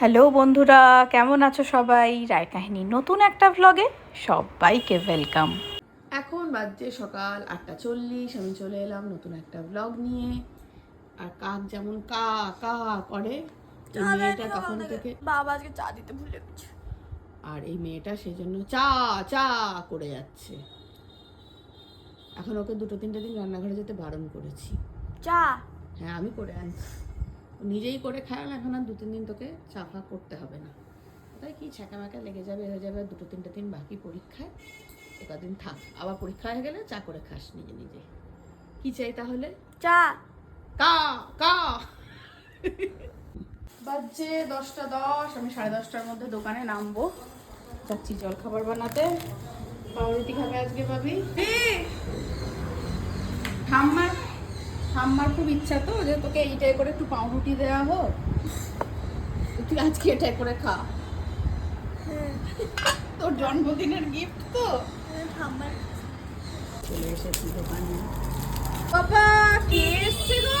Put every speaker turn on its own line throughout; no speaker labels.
Hello বন্ধুরা কেমন আছো সবাই? রায় কাহিনী নতুন একটা ভ্লগে সবাইকে ওয়েলকাম
এখন বাজছে সকাল আটটা চল্লিশ আমি চলে এলাম নতুন একটা ব্লগ নিয়ে। আর কাক যেমন কা কা করে এই মেয়েটা তখন থেকে?
বাবা আজকে চা দিতে ভুলে গেছে।
আর এই মেয়েটা সেই জন্য চা চা করে যাচ্ছে। এখন ওকে দুটো তিনটে দিন রান্নাঘরে যেতে বারণ করেছি।
চা?
হ্যাঁ আমি করে আনছি। নিজেই করে না এখন আর দু তিন দিন তোকে চা ফা করতে হবে না। তাই কি ছ্যাঁকা লেগে যাবে হয়ে যাবে আর দুটো তিনটে দিন বাকি পরীক্ষায়। একদিন থাক আবার পরীক্ষা হয়ে গেলে চা করে খাস নিজে নিজে। কি চাই তাহলে?
চা।
কা কা। বাজছে দশটা দশ আমি সাড়ে দশটার মধ্যে দোকানে নামবো। যাচ্ছি জল খাবার বানাতে। পাউরুটি খাবে আজকে পাবি ঠাম্মার ঠাম্মার খুব ইচ্ছা তো যে তোকে এইটাই করে একটু পাউরুটি দেওয়া হোক। তুই আজকে এটাই করে খা। তোর জন্মদিনের গিফট তো।
ঠাম্মার
চলে এসেছি দোকানে। বাবা কে এসছে গো?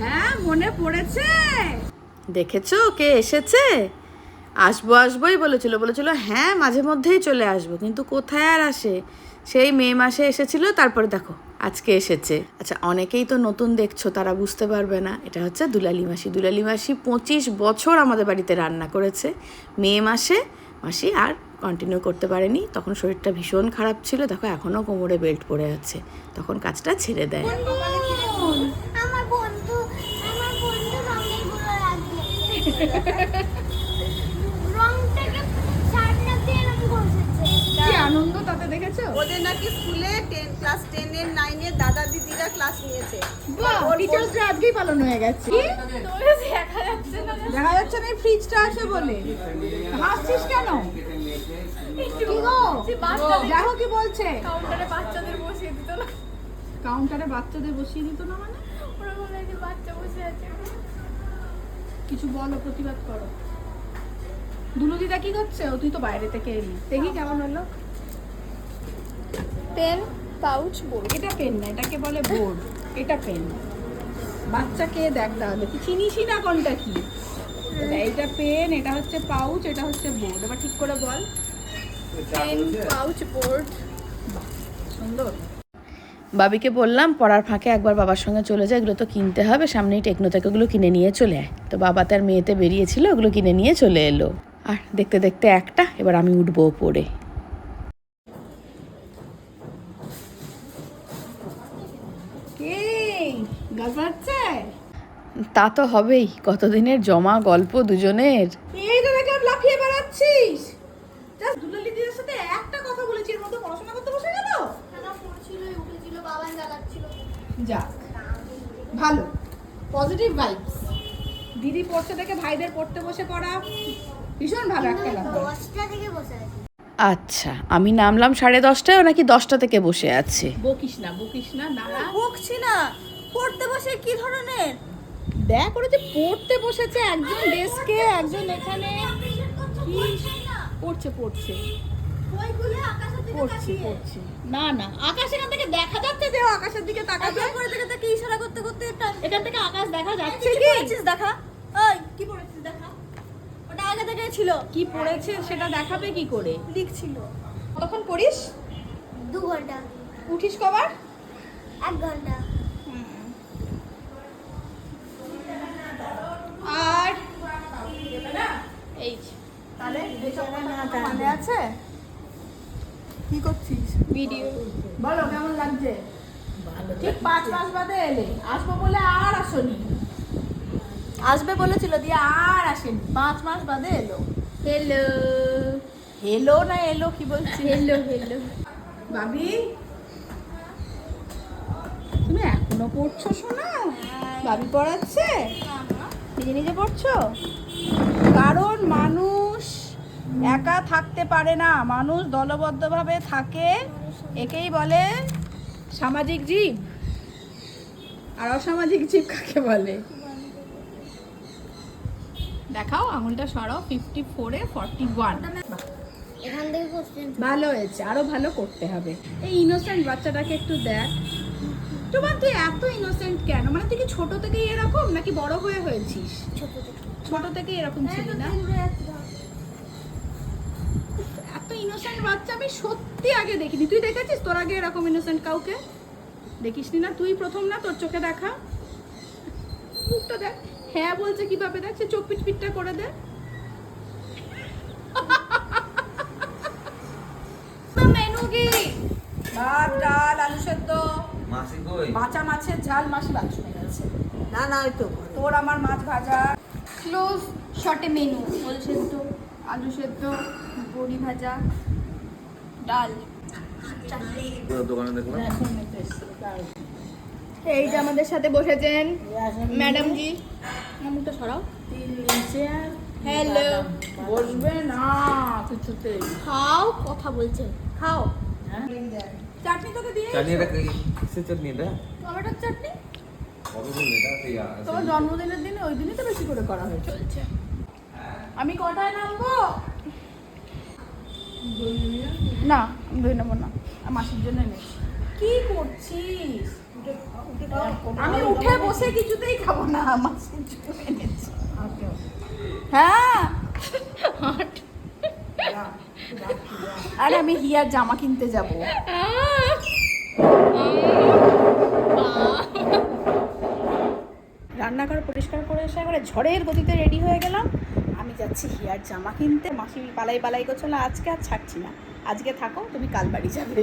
হ্যাঁ মনে পড়েছে। দেখেছ কে এসেছে? আসব আসবোই বলেছিল। বলেছিল হ্যাঁ মাঝে মধ্যেই চলে আসব কিন্তু কোথায় আর আসে? সেই মে মাসে এসেছিল তারপরে দেখো। আজকে এসেছে। আচ্ছা অনেকেই তো নতুন দেখছ, তারা বুঝতে পারবে না। এটা হচ্ছে দুলালি মাসি। দুলালি মাসি পঁচিশ বছর আমাদের বাড়িতে রান্না করেছে। মে মাসে মাসি আর কন্টিনিউ করতে পারেনি। তখন শরীরটা ভীষণ খারাপ ছিল। দেখো এখনও কোমরে বেল্ট পরে আছে। তখন কাজটা ছেড়ে দেয়।
আমার বন্ধু আমার বন্ধু রঙেরগুলো লাগবে রংটাকে শার্টটাতে এরকম ঘষেছে
কি আনন্দ তাতে দেখেছ?
ওদের নাকি স্কুলে টেন ক্লাস টেনের নাইনের দাদা দিদিরা ক্লাস নিয়েছে।
টিচার্স ডে আজকেই পালন হয়ে গেছে।
দেখা যাচ্ছে না
দেখা যাচ্ছে না। ফ্রিজটা আছে বলে হাসছিস কেন? কি গো? দেখো কি বলছে।
কাউন্টারে বাচ্চাদের বসিয়ে দিত না।
কাউন্টারে বাচ্চাদের বসিয়ে দিত না মানে?
ওরকম নাকি বাচ্চা বসে আছে।
কিছু বলো প্রতিবাদ করো। দুলু দিদা কি করছে? ও তুই তো বাইরে থেকে এলি। দেখি কেমন হলো।
Pen pouch board.
এটা পেন না এটাকে বলে বোর্ড। এটা পেন। বাচ্চাকে দেখ তাহলে তুই চিনিসই না কোনটা কি? এটা- এইটা পেন এটা হচ্ছে পাউচ এটা হচ্ছে বোর্ড। এবার ঠিক করে বল।
Pen pouch board.
সুন্দর।
বাবিকে বললাম পড়ার ফাঁকে একবার বাবার সঙ্গে চলে যায় এগুলো তো কিনতে হবে। সামনেই টেকনো থেকে ওগুলো কিনে নিয়ে চলে আয়। তো বাবা তার মেয়েতে বেরিয়েছিল ওগুলো কিনে নিয়ে চলে এলো। আর দেখতে দেখতে একটা এবার আমি উঠবো পড়ে
হচ্ছে
তা তো হবেই কতদিনের জমা গল্প দুজনের?
এই তো দেখলাম লাফিয়ে বেড়াচ্ছিস। জাস্ট দুলালি দিদির সাথে একটা কথা বলেছি এর মধ্যে পড়াশোনা করতে বসে গেল?
আমার পড়ছিল উঠেছিল বাবা জ্বালাচ্ছিল।
যাক ভালো পজিটিভ ভাইবস দিদি পড়ছে দেখে ভাইদের পড়তে বসে পড়া। ভীষণ ভালো একটা ব্যাপার
দশটা থেকে বসে আছি।
আচ্ছা আমি নামলাম সাড়ে দশটায় নাকি দশটা থেকে বসে আছে?
বকিস না বকিস না দাঁড়া
বকছি না। পড়তে বসে কি ধরনের?
দেখ ওরা যে পড়তে বসেছে একজন ডেস্কে একজন এখানে। কি পড়ছে পড়ছে। পড়ছে পড়ছে। না না আকাশ এখান থেকে দেখা যাচ্ছে যে আকাশের দিকে তাকাবে
করে থেকে থেকে ইশারা করতে করতে
এখান থেকে আকাশ দেখা যাচ্ছে
কি
কি?
পড়েছিস দেখা? ওই কি পড়েছিস দেখা? ওটা আগে থেকে ছিল।
কি পড়েছে সেটা দেখাবে কি করে?
লিখছিল।
কতক্ষণ পড়িস?
দু ঘণ্টা।
উঠিস কবার?
এক
ঘণ্টা। এই তাহলে মানে আছে?
কি করছিস?
ভিডিও। বলো কেমন লাগছে? ঠিক পাঁচ মাস বাদে এলে। আসব বলে আর আসনি।
আসবে বলেছিল দিয়ে
আর আসেনি। পাঁচ মাস বাদে এলো।
হ্যালো
এলো না এলো কি বলছি?
হ্যালো হ্যালো
ভাবি? তুমি এখনও পড়ছো শোনা? ভাবি পড়াচ্ছে? নিজে নিজে পড়ছো? কারণ মানুষ একা থাকতে পারে না মানুষ দলবদ্ধভাবে থাকে একেই বলে সামাজিক জীব। আর অসামাজিক জীব কাকে বলে? দেখাও আঙুলটা সরাও ফিফটি ফোরে ফর্টি ওয়ান ভালো হয়েছে আরও ভালো করতে হবে। এই ইনোসেন্ট বাচ্চাটাকে একটু দেখ। তোমার তুই এত ইনোসেন্ট কেন? মানে তুই কি ছোট থেকেই এরকম নাকি বড় হয়ে হয়েছিস?
ছোট থেকে।
ছোট ছোট থেকে এরকম ছিলি না? এত ইনোসেন্ট বাচ্চা আমি সত্যি আগে দেখিনি। তুই দেখেছিস তোর আগে এরকম ইনোসেন্ট কাউকে? দেখিসনি না? তুই প্রথম না? তোর চোখে দেখা? মুখটা দেখ। হ্যাঁ বলছে কীভাবে দেখ? সে চোখ পিটপিটটা করে দে মেনু কি? ভাত ডাল
মাসি কই?
মাচা মাছের ঝাল মাছ বাথরুমে গেছে।
না না ওই তো।
তোর আমার মাছ ভাজা। ক্লোজ শর্টে মেনু ওল সেদ্ধ আলু সেদ্ধ বড়ি ভাজা ডাল।
দোকানে দেখলাম।
এই যে আমাদের সাথে বসেছেন ম্যাডাম জি মুখটা সরাও হ্যালো বসবে না কিছুতে
খাও কথা বলছে। খাও।
চাটনি তোকে দিয়ে
চাটনি এটা কি কিসের চাটনি এটা?
টমেটোর চাটনি?
কতদিন এটা? সেই আ-
জন্মদিনের দিনে ওই দিনই তো বেশি করে করা হয়েছে। চলছে। আমি কটায় নামবো? না দই নেব না। মাসির জন্য এনেছি কি করছিস? আমি উঠে বসে কিছুতেই খাব না মাসির জন্য এনেছি। হ্যাঁ। হাট। আরে আমি হিয়ার জামা কিনতে যাব। রান্নাঘর পরিষ্কার করে এসে একবারে ঝড়ের গতিতে রেডি হয়ে গেলাম। আমি যাচ্ছি হিয়ার জামা কিনতে। মাসি পালাই পালাই করছিল আজকে আর ছাড়ছি না। আজকে থাকো তুমি কাল বাড়ি যাবে।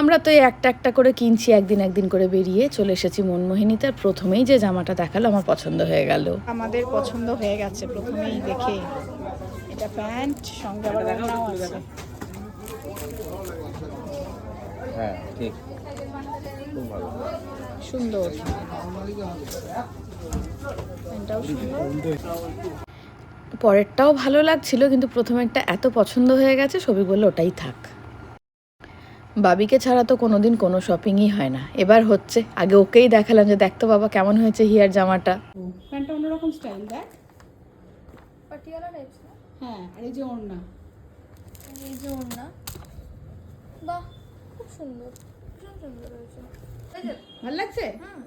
আমরা তো একটা একটা করে কিনছি একদিন একদিন করে বেরিয়ে চলে এসেছি মনমোহিনীতে। প্রথমেই যে জামাটা দেখাল আমার পছন্দ হয়ে গেল।
আমাদের পছন্দ হয়ে গেছে প্রথমেই দেখে। এটা প্যান্ট সঙ্গে আবার ওড়নাও আছে।
হ্যাঁ ঠিক। খুব ভালো।
সুন্দর। প্যান্টটাও সুন্দর।
পরেরটাও ভালো লাগছিল কিন্তু প্রথমেরটা এত পছন্দ হয়ে গেছে ছবি বলল ওটাই থাক। বাবিকে ছাড়া তো কোনোদিন কোনো শপিংই হয় না। এবার হচ্ছে আগে ওকেই দেখালাম যে দেখতো বাবা কেমন হয়েছে হিয়ার জামাটা?
প্যান্টটা অন্যরকম স্টাইল দেখ।
পাটিয়ালা
হ্যাঁ আর এই যে ওড়না।
এই যে ওড়না। বাহ খুব সুন্দর। সুন্দর হয়েছে।
ভালো লাগছে?
হুম।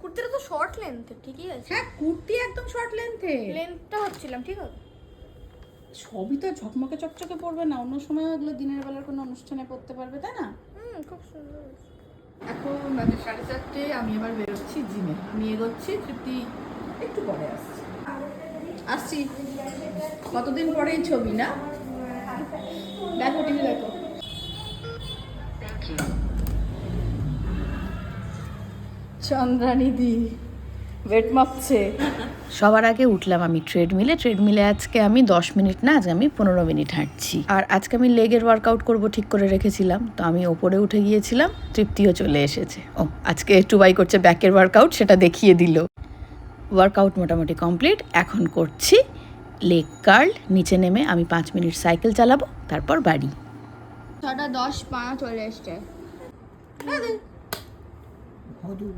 কুর্তিটা তো শর্ট লেন্থ ঠিকই আছে।
হ্যাঁ কুর্তি একদম শর্ট লেন্থে
লেন্থটা হচ্ছিলাম ঠিক আছে।
সবই তো ঝকমকে চকচকে পড়বে না অন্য সময় ওগুলো দিনের বেলার কোনো অনুষ্ঠানে পড়তে পারবে তাই না?
হুম খুব সুন্দর
এখন বাজে সাড়ে চারটে আমি এবার বেরোচ্ছি জিমে। আমি এগোচ্ছি তৃপ্তি একটু পরে আসছি। আসছি। কতদিন পরেই ছবি না? দেখো টিভি দেখো। চন্দ্রানিধি ওয়েট মাপছে।
সবার আগে উঠলাম আমি ট্রেডমিলে ট্রেডমিলে আজকে আমি দশ মিনিট না আজকে আমি পনেরো মিনিট হাঁটছি। আর আজকে আমি লেগের ওয়ার্কআউট করব ঠিক করে রেখেছিলাম। তো আমি ওপরে উঠে গিয়েছিলাম তৃপ্তিও চলে এসেছে। ও আজকে একটু বাই করছে ব্যাকের ওয়ার্কআউট সেটা দেখিয়ে দিল। ওয়ার্কআউট মোটামুটি কমপ্লিট এখন করছি লেগ কার্ল নিচে নেমে আমি পাঁচ মিনিট সাইকেল চালাবো তারপর বাড়ি।
ছটা দশ পাঁচ চলে এসছে।
মধু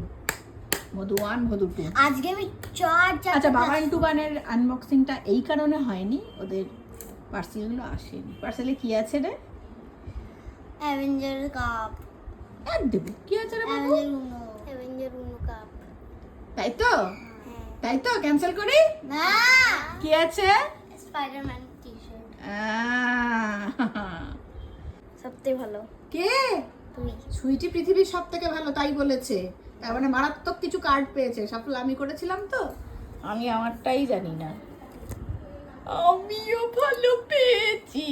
মধু ওয়ান মধু টু
আজকে আমি চার চার
আচ্ছা বাবা ইন্টু গানের আনবক্সিংটা এই কারণে হয়নি ওদের পার্সেলগুলো আসেনি। পার্সেলে কি আছে রে?
অ্যাভেঞ্জার কাপ
দেবো। কি আছে রে
Avenger Uno Avenger Uno cup
তাই তো? তাই তো? ক্যান্সেল করি?
না।
কি আছে?
স্পাইডারম্যান টি শার্ট সবথেকে ভালো।
কে?
তুই
সুইটি পৃথিবীর সব থেকে ভালো তাই বলেছে। তার মানে মারাত্মক কিছু কার্ড পেয়েছে। সফল আমি করেছিলাম তো? আমি আমারটাই জানি না। আমিও ভালো পেয়েছি।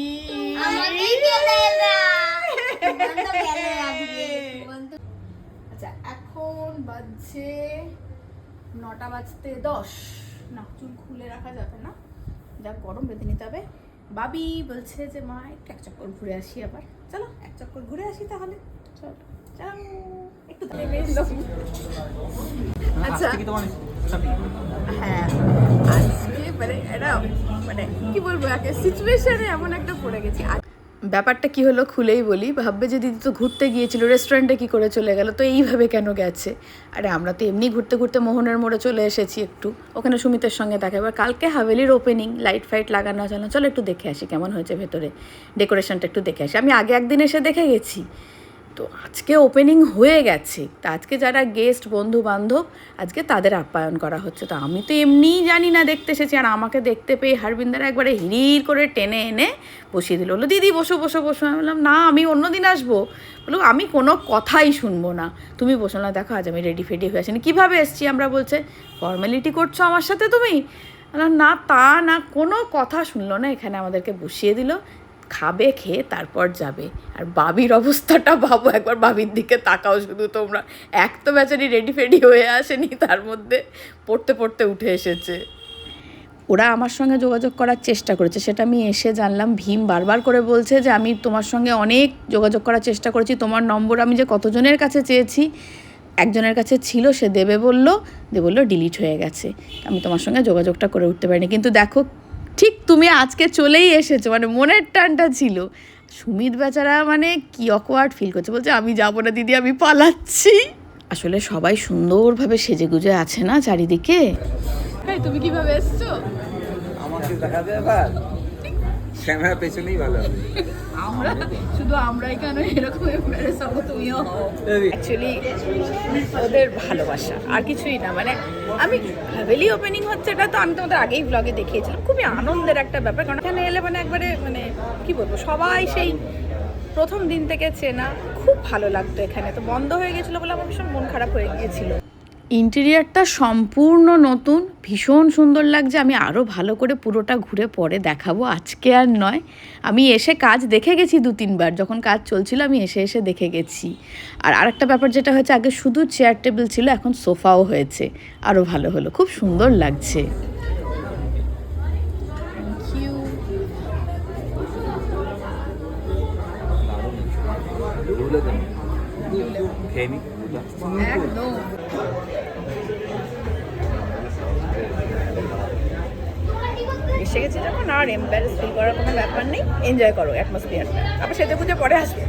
আচ্ছা এখন বাজছে নটা বাজতে দশ। না, চুল খুলে রাখা যাবে না। যা গরম বেঁধে নিতে হবে। বাবি বলছে যে, মা, একটু এক চক্কর ঘুরে আসি আবার। চলো, এক চক্কর ঘুরে আসি তাহলে। চলো একটু আচ্ছা? হ্যাঁ। আজকে মানে এটা মানে কি বলব একে সিচুয়েশনে এমন একটা পড়ে গেছি।
ব্যাপারটা কি হলো খুলেই বলি, ভাববে যে দিদি তো ঘুরতে গিয়েছিল রেস্টুরেন্টে কি করে চলে গেল, তো এইভাবে কেন গেছে? আরে আমরা তো এমনি ঘুরতে ঘুরতে মোহনের মোড়ে চলে এসেছি একটু, ওখানে সুমিতের সঙ্গে দেখা, এবার কালকে হাভেলির ওপেনিং লাইট ফাইট লাগানো আছে, চলো একটু দেখে আসি কেমন হয়েছে ভেতরে ডেকোরেশনটা একটু দেখে আসি, আমি আগে একদিন এসে দেখে গেছি। তো আজকে ওপেনিং হয়ে গেছে। তা আজকে যারা গেস্ট বন্ধু বান্ধব আজকে তাদের আপ্যায়ন করা হচ্ছে। তো আমি তো এমনিই জানি না দেখতে এসেছি, আর আমাকে দেখতে পেয়ে হারবিন্দার একবারে হিড়ির করে টেনে এনে বসিয়ে দিল। বলল, দিদি, বসো বসো বসো। আমি বললাম, না, আমি অন্য দিন আসব। বলল, আমি কোনো কথাই শুনব না। তুমি বসো না, দেখো, আজ আমি রেডি ফেডি হয়ে আসিনি। কীভাবে এসছি আমরা? বলছে ফর্মালিটি করছ আমার সাথে তুমি? না, তা না, কোনো কথা শুনলো না। এখানে আমাদেরকে বসিয়ে দিল। খাবে, খেয়ে তারপর যাবে। আর বাবির অবস্থাটা ভাবো, একবার বাবির দিকে তাকাও, শুধু তোমরা। এক তো বেচারি রেডি ফেডি হয়ে আসেনি, তার মধ্যে পড়তে পড়তে উঠে এসেছে। ওরা আমার সঙ্গে যোগাযোগ করার চেষ্টা করেছে। সেটা আমি এসে জানলাম, ভীম বারবার করে বলছে যে, আমি তোমার সঙ্গে অনেক যোগাযোগ করার চেষ্টা করেছি। তোমার নম্বর আমি যে কতজনের কাছে চেয়েছি, একজনের কাছে ছিল, সে দেবে বলল দে বলল ডিলিট হয়ে গেছে। আমি তোমার সঙ্গে যোগাযোগটা করে উঠতে পারিনি। কিন্তু দেখো ঠিক তুমি আজকে চলেই এসেছ মানে মনের টানটা ছিল। সুমিত বেচারা মানে কি অকওয়ার্ড ফিল করছে বলছে আমি যাব না দিদি আমি পালাচ্ছি। আসলে সবাই সুন্দরভাবে সেজে গুজে আছে না চারিদিকে? তুমি কীভাবে এসছো?
আমাকে দেখা ক্যামেরা পেছনেই ভালো হবে।
আমরা শুধু আমরাই কেন এরকম এমবারেস হব তুমিও? অ্যাকচুয়ালি ওদের ভালোবাসা আর কিছুই না। মানে আমি হাভেলি ওপেনিং হচ্ছে এটা তো আমি তোমাদের আগেই ব্লগে দেখিয়েছিলাম। খুবই আনন্দের একটা ব্যাপার কারণ এখানে এলে মানে একবারে মানে কি বলব সবাই সেই প্রথম দিন থেকে চেনা। খুব ভালো লাগতো এখানে। তো বন্ধ হয়ে গেছিল বলে আমার ভীষণ মন খারাপ হয়ে গিয়েছিল। ইন্টেরিয়ারটা সম্পূর্ণ নতুন ভীষণ সুন্দর লাগছে। আমি আরও ভালো করে পুরোটা ঘুরে পরে দেখাবো। আজকে আর নয়। আমি এসে কাজ দেখে গেছি দু তিনবার। যখন কাজ চলছিল আমি এসে এসে দেখে গেছি। আর আরেকটা ব্যাপার যেটা হয়েছে আগে শুধু চেয়ার টেবিল ছিল এখন সোফাও হয়েছে। আরও ভালো হলো। খুব সুন্দর লাগছে।
ভুলে
এসে গেছি যখন আর এম্বারেস ফিল করার কোনো ব্যাপার নেই। এনজয় করো অ্যাটমসফিয়ারটা আবার সেজে পুজো পরে আসবে।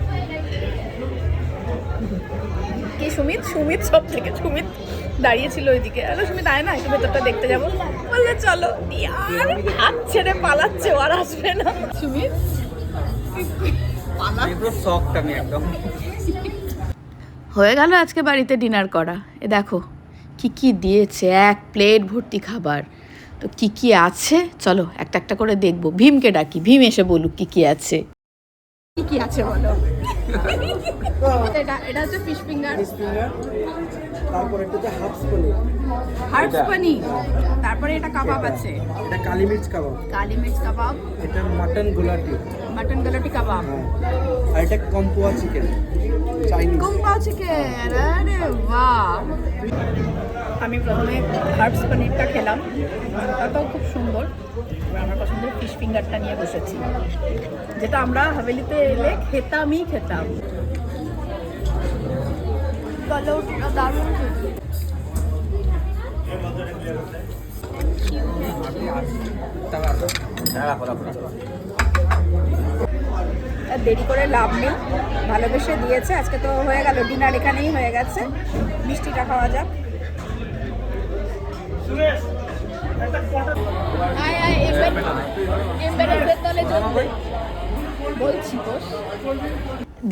কি সুমিত? সুমিত সব থেকে সুমিত দাঁড়িয়েছিল ওইদিকে। আরে সুমিত আয় না একটু ভেতরটা দেখতে যাব। বললে চলো। আর হাত ছেড়ে পালাচ্ছে আর আসবে না। সুমিত?
আমি পুরো শকড আমি একদম।
হয়ে গেল আজকে বাড়িতে ডিনার করা। এ দেখো কি কি দিয়েছে এক প্লেট ভর্তি খাবার। তো কি কি আছে? চলো একটা একটা করে দেখব। ভীমকে ডাকি। ভীম এসে বলুক কি কি আছে। কি কি আছে বলো?
এটা এটা হচ্ছে ফিশ ফিঙ্গার
তারপর এটা হাফস পনির
হার্বস পনির তারপরে এটা কাবাব আছে।
এটা কালি মির্চ কাবাব।
কালি মির্চ কাবাব।
এটা মাটন গোলাটি।
মাটন গলাটি কাবাব।
হ্যাঁ। আর এটা kung pao chicken Chinese
kung pao chicken আরে বাহ।
আমি প্রথমে হার্বস পনিরটা খেলাম। ওটাও খুব সুন্দর। এবার আমার পছন্দের ফিশ ফিঙ্গারটা নিয়ে বসেছি। যেটা আমরা হাভেলিতে এলে খেতামই খেতাম।
দারুণ।
আর দেরি করে লাভ নেই। ভালোবেসে দিয়েছে। আজকে তো হয়ে গেল। ডিনার এখানেই হয়ে গেছে। মিষ্টিটা খাওয়া যাক।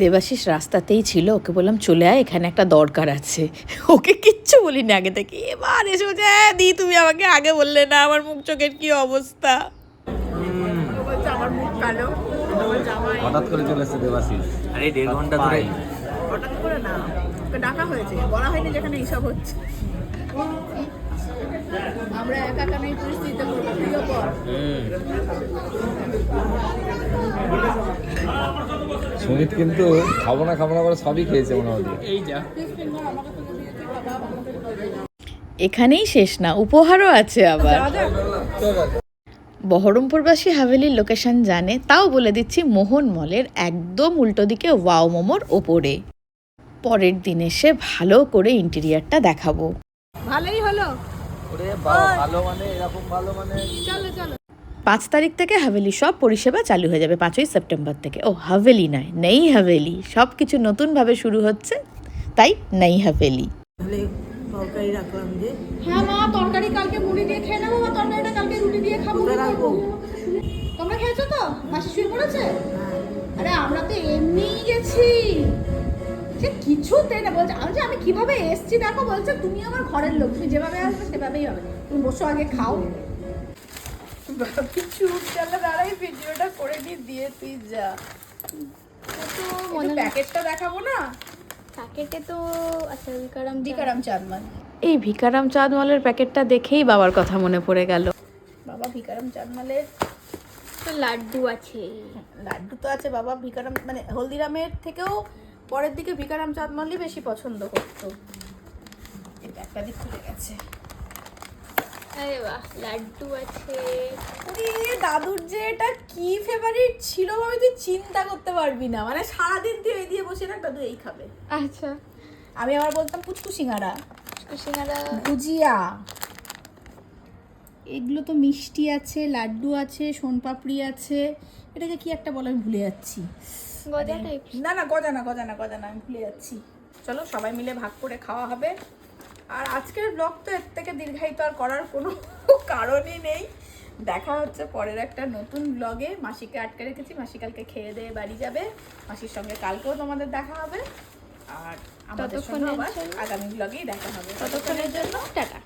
দেবাশিস রাস্তাতেই ছিল ওকে বললাম চলে আয় এখানে একটা দরকার আছে। ওকে কিচ্ছু বলিনি আগে থেকে। এবার এসে বলছে হ্যাঁ দি তুমি আমাকে আগে বললে না আমার মুখ চোখের কি অবস্থা?
আমার মুখ কালো।
হঠাৎ করে চলে এসেছে দেবাশিস। আরে দেড় ঘণ্টা ধরে
হঠাৎ করে না ওকে ডাকা হয়েছে। বলা হয়নি যেখানে এইসব হচ্ছে।
আমরা একা কেন এই পরিস্থিতিতে পড়ব তুইও পড়।
সুমিত কিন্তু খাব না খাব না করে সবই খেয়েছে মোটামুটি। এই যা।
এখানেই শেষ না উপহারও আছে আবার। বহরমপুরবাসী হাভেলির লোকেশন জানে তাও বলে দিচ্ছি মোহন মলের একদম উল্টো দিকে ওয়াও মোমোর ওপরে। পরের দিন এসে ভালো করে ইন্টেরিয়ারটা দেখাবো।
ভালোই হলো।
ভালো মানে এরকম ভালো মানে।
চলো চলো।
পাঁচ তারিখ থেকে হাভেলি সব পরিষেবা চালু হয়ে যাবে পাঁচই সেপ্টেম্বর থেকে। ও হাভেলি নয় নেই হাভেলি। সব কিছু নতুনভাবে শুরু হচ্ছে তাই নেই হাভেলি।
তরকারি রাখলাম যে।
হ্যাঁ মা তরকারি কালকে মুড়ি দিয়ে খেয়ে নেব বা তরকারিটা কালকে রুটি দিয়ে খাব।
রাখব।
তোমরা খেয়েছো তো? মাসি শুয়ে পড়েছে? আরে আমরা তো এমনিই গেছি।
সে কিছুতে না বলছে আমি যে আমি কীভাবে এসছি দেখো বলছে তুমি আমার ঘরের লোক তুমি যেভাবে আসবে সেভাবেই হবে। তুমি বসো আগে খাও। ভাবি চুপ চালা দাঁড়াই ভিডিওটা করে নিয়ে দিয়ে তুই যা।
তো মনে
প্যাকেটটা দেখাবো না?
প্যাকেটে তো আচ্ছা বিকারাম
বিকারাম চাঁদমান
এই ভিকারাম চাঁদমলের প্যাকেটটা দেখেই বাবার কথা মনে পড়ে গেল।
বাবা ভিকারাম চাঁদমালের
তো লাড্ডু আছে।
লাড্ডু তো আছে বাবা ভিকারাম মানে হলদিরামের থেকেও পরের দিকে ভিকারাম চাঁদমালই বেশি পছন্দ করতো। এটা একটা দিক খুলে গেছে।
আরে বাহ লাড্ডু আছে।
দাদুর যে এটা কি ফেভারিট ছিল আমি তুই চিন্তা করতে পারবি না। মানে সারাদিন তুই এই দিয়ে বসে না দাদু এই খাবে।
আচ্ছা।
আমি আবার বলতাম পুচকু সিঙ্গারা।
সিঙ্গারা।
ভুজিয়া। এগুলো তো মিষ্টি আছে লাড্ডু আছে সোনপাপড়ি আছে। এটাকে কি একটা বলে আমি ভুলে যাচ্ছি।
গজা টাইপ
না না গজা না গজা না গজা না আমি ভুলে যাচ্ছি। চলো সবাই মিলে ভাগ করে খাওয়া হবে। আর আজকের ব্লগ তো এর থেকে দীর্ঘায়িত আর করার কোনো কারণই নেই। দেখা হচ্ছে পরের একটা নতুন ব্লগে মাসিকে আটকে রেখেছি। মাসি কালকে খেয়ে দিয়ে বাড়ি যাবে। মাসির সঙ্গে কালকেও তোমাদের দেখা হবে। আর আমাদের সঙ্গে আবার আগামী ব্লগেই দেখা হবে।
ততক্ষণের জন্য টাটা।